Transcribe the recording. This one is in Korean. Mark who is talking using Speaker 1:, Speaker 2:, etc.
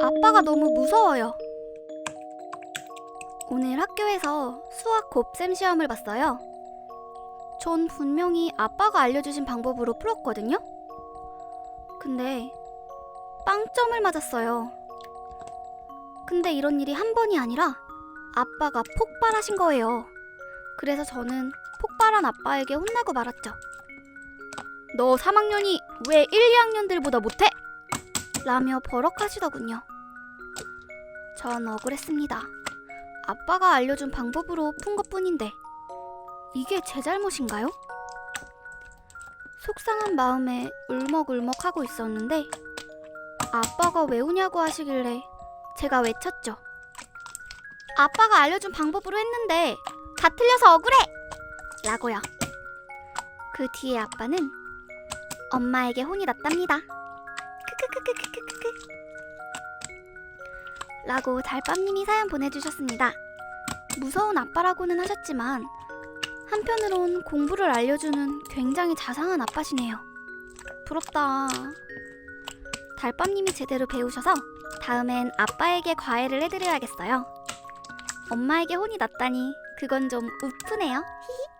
Speaker 1: 아빠가 너무 무서워요. 오늘 학교에서 수학 곱셈 시험을 봤어요. 전 분명히 아빠가 알려주신 방법으로 풀었거든요. 근데 빵점을 맞았어요. 근데 이런 일이 한 번이 아니라 아빠가 폭발하신 거예요. 그래서 저는 폭발한 아빠에게 혼나고 말았죠. 너 3학년이 왜 1, 2학년들보다 못해? 라며 버럭하시더군요. 전 억울했습니다. 아빠가 알려준 방법으로 푼 것뿐인데 이게 제 잘못인가요? 속상한 마음에 울먹울먹 하고 있었는데 아빠가 왜 우냐고 하시길래 제가 외쳤죠. 아빠가 알려준 방법으로 했는데 다 틀려서 억울해! 라고요. 그 뒤에 아빠는 엄마에게 혼이 났답니다. 크크크크크크크 라고 달밤님이 사연 보내주셨습니다. 무서운 아빠라고는 하셨지만 한편으론 공부를 알려주는 굉장히 자상한 아빠시네요. 부럽다. 달밤님이 제대로 배우셔서 다음엔 아빠에게 과외를 해드려야겠어요. 엄마에게 혼이 났다니 그건 좀 우프네요. 히히.